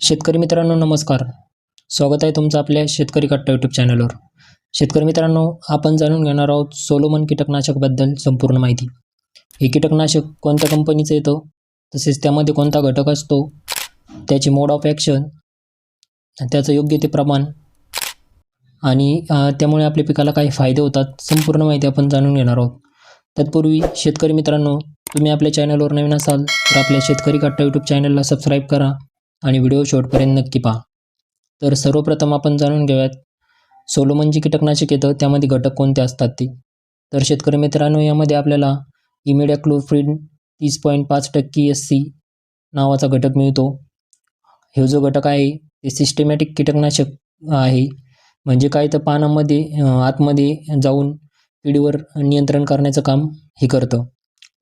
शेतकरी मित्रांनो नमस्कार. स्वागत आहे तुमचं आपल्या शेतकरी कट्टा यूट्यूब चॅनलवर शेतकरी मित्रांनो आपण जाणून घेणार आहोत सोलोमन कीटकनाशकबद्दल संपूर्ण माहिती. हे कीटकनाशक कोणत्या कंपनीचं येतं? तसेच त्यामध्ये कोणता घटक असतो? त्याची मोड ऑफ ॲक्शन त्याचं योग्य ते प्रमाण आणि त्यामुळे आपल्या पिकाला काही फायदे होतात संपूर्ण माहिती आपण जाणून घेणार आहोत. तत्पूर्वी शेतकरी मित्रांनो तुम्ही आपल्या चॅनलवर नवीन असाल तर आपल्या शेतकरी कट्टा यूट्यूब चॅनलला सबस्क्राईब करा. आणि व्हिडिओ शेवटपर्यंत नक्की पहा. तर सर्वप्रथम आपण जाणून घेऊयात सोलोमन कीटकनाशक येतं त्यामध्ये घटक कोणते असतात ते? तर शेतकरी मित्रांनो यामध्ये आपल्याला इमिडॅक्लोफ्रिड तीस पॉईंट पाच टक्के एस सी नावाचा घटक मिळतो. हे जो घटक आहे ते सिस्टमॅटिक कीटकनाशक आहे. म्हणजे काय? तर पानामध्ये आतमध्ये जाऊन किडीवर नियंत्रण करण्याचं काम हे करतं.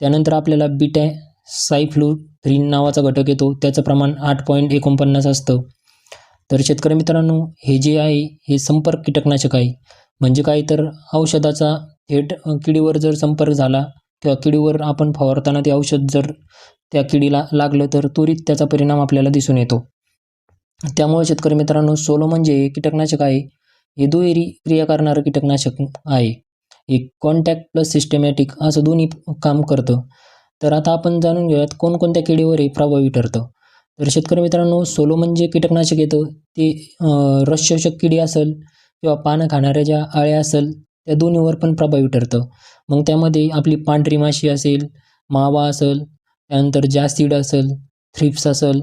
त्यानंतर आपल्याला बिटॅ सायफ्लू थ्री नावाचा घटक येतो. त्याचं प्रमाण आठ पॉईंट एकोणपन्नास असतं. तर शेतकरी मित्रांनो हे जे आहे हे संपर्क कीटकनाशक आहे. म्हणजे काय? तर औषधाचा थेट किडीवर जर संपर्क झाला किंवा किडीवर आपण फवारताना ते औषध जर त्या किडीला लागलं तर त्वरित त्याचा परिणाम आपल्याला दिसून येतो. त्यामुळे शेतकरी मित्रांनो सोलो म्हणजे कीटकनाशक आहे. हे दुहेरी क्रिया करणारं कीटकनाशक आहे. एक कॉन्टॅक्ट प्लस सिस्टमॅटिक असं दोन्ही काम करतं. तर आता आपण जाणून घेऊयात कोणकोणत्या किडीवर हे प्रभावी ठरतं तर शेतकरी मित्रांनो सोलो म्हणजे कीटकनाशक येतं. ते रसशोषक किडी असेल किंवा पानं खाणाऱ्या ज्या आळ्या असेल त्या दोन्हीवर पण प्रभावी ठरतं मग त्यामध्ये आपली पांढरी माशी असेल मावा असेल त्यानंतर जास्तीड असेल थ्रिप्स असेल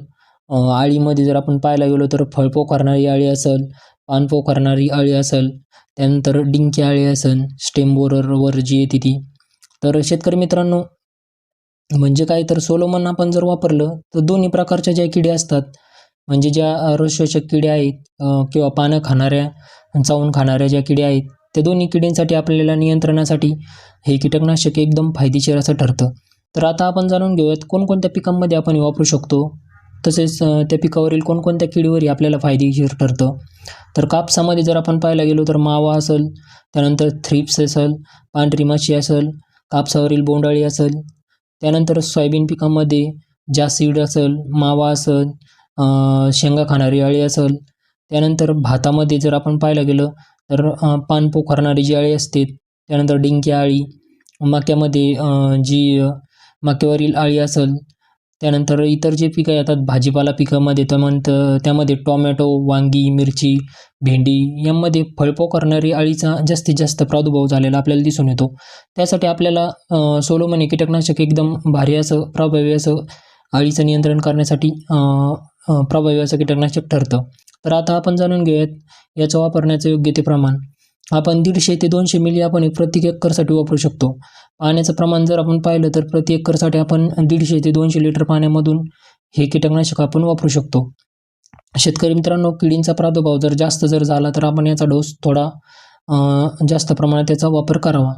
आळीमध्ये जर आपण पाहायला गेलो तर फळपो करणारी आळी असेल पानपो करणारी आळी असेल त्यानंतर डिंकी आळी असेल स्टेमबोररवर जी येते ती. तर शेतकरी मित्रांनो म्हणजे काय तर सोलोमन आपण जर वापरलं तर दोन्ही प्रकारच्या ज्या किड्या असतात म्हणजे ज्या अ, किडे किड्या आहेत किंवा पानं खाणाऱ्या चावून खाणाऱ्या ज्या किड्या आहेत त्या दोन्ही किड्यांसाठी आपल्याला नियंत्रणासाठी हे कीटकनाशक एकदम फायदेशीर असं ठरतं. तर आता आपण जाणून घेऊयात कोणकोणत्या पिकांमध्ये आपण हे वापरू शकतो तसेच त्या पिकावरील कोणकोणत्या किडीवरही आपल्याला फायदेशीर ठरतं. तर कापसामध्ये जर आपण पाहायला गेलो तर मावा असेल त्यानंतर थ्रिप्स असेल पांढरी माशी असेल कापसावरील बोंडाळी असेल त्यानंतर सोयाबीन पिकामध्ये जासीड असेल मावा असेल शेंगा खाणारी अळी असेल त्यानंतर भातामध्ये जर आपण पाहायला गेलं तर पान पोखरणारी जी अळी असते त्यानंतर डिंकी अळी मक्यामध्ये जी मक्यावरील अळी असेल त्यानंतर इतर जे पिकं येतात भाजीपाला पिकामध्ये त्यानंतर त्यामध्ये टोमॅटो वांगी मिरची भेंडी यामध्ये फळपो करणारी अळीचा जास्तीत जास्त प्रादुर्भाव झालेला आपल्याला दिसून येतो. त्यासाठी आपल्याला सोलोमनी कीटकनाशक एकदम भारी असं प्रभावी असं अळीचं नियंत्रण करण्यासाठी प्रभावी असं कीटकनाशक ठरतं. तर आता आपण जाणून घेऊयात याचं वापरण्याचं योग्य ते प्रमाण. आपण दीडशे ते दोनशे मिली आपण प्रत्येक एकरसाठी वापरू शकतो. पाण्याचं प्रमाण जर आपण पाहिलं तर प्रति एकरसाठी आपण दीडशे ते दोनशे लिटर पाण्यामधून हे कीटकनाशक आपण वापरू शकतो. शेतकरी मित्रांनो किडींचा प्रादुर्भाव जर जास्त जर झाला तर आपण याचा डोस थोडा जास्त प्रमाणात त्याचा वापर करावा.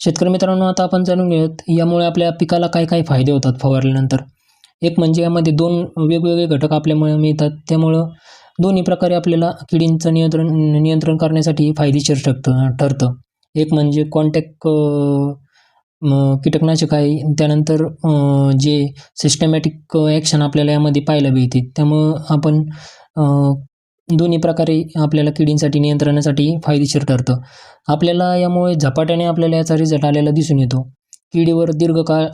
शेतकरी मित्रांनो आता आपण जाणून घेऊयात यामुळे आपल्या पिकाला काय काय फायदे होतात फवारल्यानंतर. एक म्हणजे यामध्ये दोन वेगवेगळे घटक आपल्यामुळे मिळतात. त्यामुळं दोन्ही प्रकारे आपल्याला किडींचं नियंत्रण नियंत्रण करण्यासाठी फायदेशीर ठरतं ठरतं. एक म्हणजे कॉन्टॅक्ट कीटकनाशक आहे. त्यानंतर जे सिस्टमॅटिक ॲक्शन आपल्याला यामध्ये पाहायला मिळते. त्यामुळं आपण दोन्ही प्रकारे आपल्याला किडींसाठी नियंत्रणासाठी फायदेशीर ठरतं. आपल्याला यामुळे झपाट्याने आपल्याला याचा रिझल्ट आलेला दिसून येतो. किडीवर दीर्घकाळ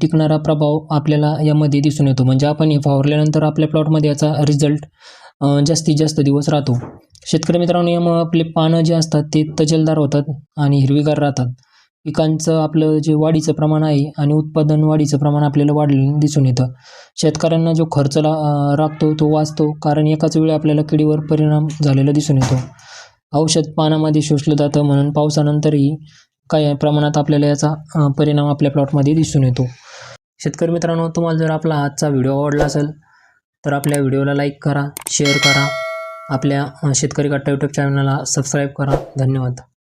टिकणारा प्रभाव आपल्याला यामध्ये दिसून येतो. म्हणजे आपण हे फवारल्यानंतर आपल्या प्लॉटमध्ये याचा रिझल्ट जास्तीत जास्त दिवस राहतो. शेतकरी मित्रांनो यामुळं आपले पानं जे असतात ते तजलदार होतात आणि हिरवीगार राहतात. पिकांचं आपलं जे वाढीचं प्रमाण आहे आणि उत्पादन वाढीचं प्रमाण आपल्याला वाढलेलं दिसून येतं. शेतकऱ्यांना जो खर्च ला राखतो तो वाचतो कारण एकाच वेळी आपल्याला किडीवर परिणाम झालेला दिसून येतो. औषध पानामध्ये शोषलं जातं म्हणून पावसानंतरही काही प्रमाणात आपल्याला याचा परिणाम आपल्या प्लॉटमध्ये दिसून येतो. शेतकरी मित्रांनो तुम्हाला जर आपला आजचा व्हिडिओ आवडला असेल तर आपल्या व्हिडिओला लाईक करा शेअर करा. आपल्या शेतकरी कट्टा यूट्यूब चॅनलला सबस्क्राईब करा. धन्यवाद.